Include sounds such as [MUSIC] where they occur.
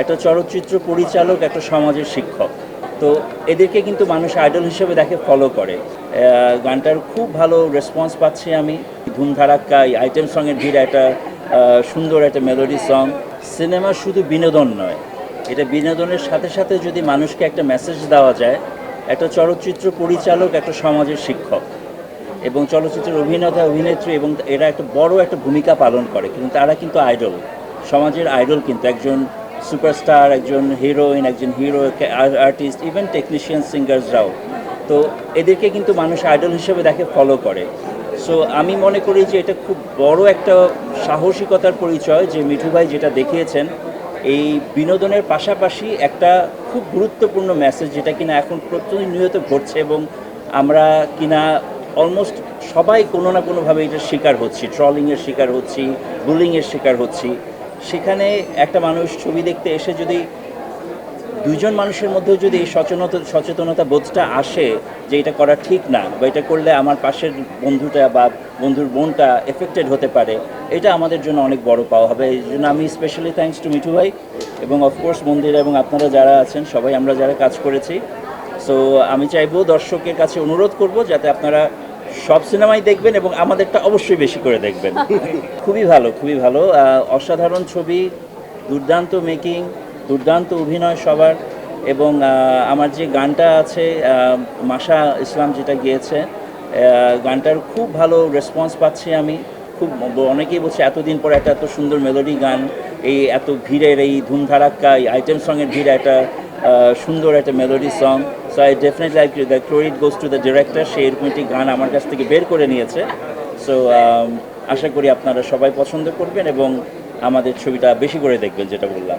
একটা চলচ্চিত্র পরিচালক, একটা সমাজের শিক্ষক। তো এদেরকে কিন্তু মানুষ আইডল হিসেবে দেখে ফলো করে। গানটার খুব ভালো রেসপন্স পাচ্ছি আমি। ধুমধারাক্কা এই আইটেম সঙের ভিড়, একটা সুন্দর একটা মেলোডি সং সিনেমা শুধু বিনোদন নয়, এটা বিনোদনের সাথে সাথে যদি মানুষকে একটা মেসেজ দেওয়া যায়, একটা চলচ্চিত্র পরিচালক, একটা সমাজের শিক্ষক এবং চলচ্চিত্রের অভিনেতা, অভিনেত্রী এবং এরা একটা বড় একটা ভূমিকা পালন করে। কিন্তু তারা কিন্তু আইডল সমাজের আইডল কিন্তু একজন সুপারস্টার একজন হিরোইন একজন হিরো আর্টিস্ট ইভেন টেকনিশিয়ান সিঙ্গার্সরাও তো এদেরকে কিন্তু মানুষ আইডল হিসেবে দেখে ফলো করে। সো আমি মনে করি যে এটা খুব বড় একটা সাহসিকতার পরিচয় যে মিঠু ভাই যেটা দেখিয়েছেন, এই বিনোদনের পাশাপাশি একটা খুব গুরুত্বপূর্ণ মেসেজ যেটা কিনা এখন প্রতিনিয়ত ঘটছে এবং আমরা কিনা অলমোস্ট সবাই কোনো না কোনোভাবে এটার শিকার হচ্ছি। ট্রলিংয়ের শিকার হচ্ছি বুলিংয়ের শিকার হচ্ছি। সেখানে একটা মানুষ ছবি দেখতে এসে যদি দুজন মানুষের মধ্যে যদি সচেতনতা সচেতনতা বোধটা আসে যে এটা করা ঠিক না বা এটা করলে আমার পাশের বন্ধুটা বা বন্ধুর বোনটা এফেক্টেড হতে পারে, এটা আমাদের জন্য অনেক বড় পাওয়া হবে। এই জন্য আমি স্পেশালি থ্যাঙ্কস টু মিঠু ভাই এবং অফকোর্স মন্দির এবং আপনারা যারা আছেন, সবাই আমরা যারা কাজ করেছি। সো আমি চাইব দর্শকের কাছে অনুরোধ করব যাতে আপনারা সব সিনেমাই দেখবেন এবং আমাদেরটা অবশ্যই বেশি করে দেখবেন। [LAUGHS] খুবই ভালো খুবই ভালো। অসাধারণ ছবি দুর্দান্ত মেকিং দুর্দান্ত অভিনয় সবার এবং আমার যে গানটা আছে মাসা ইসলাম যেটা গিয়েছে গানটার খুব ভালো রেসপন্স পাচ্ছি আমি। খুব অনেকেই বলছে এতদিন পর একটা এত সুন্দর মেলোডি গান এই এত ভিড়ের এই ধুমধারাক্কা এই আইটেম সঙের ভিড় একটা সুন্দর একটা melody song so I definitely like the credit goes to the director সে এরকম একটি গান আমার কাছ থেকে বের করে নিয়েছে। সো আশা করি আপনারা সবাই পছন্দ করবেন এবং আমাদের ছবিটা বেশি করে দেখবেন, যেটা বললাম।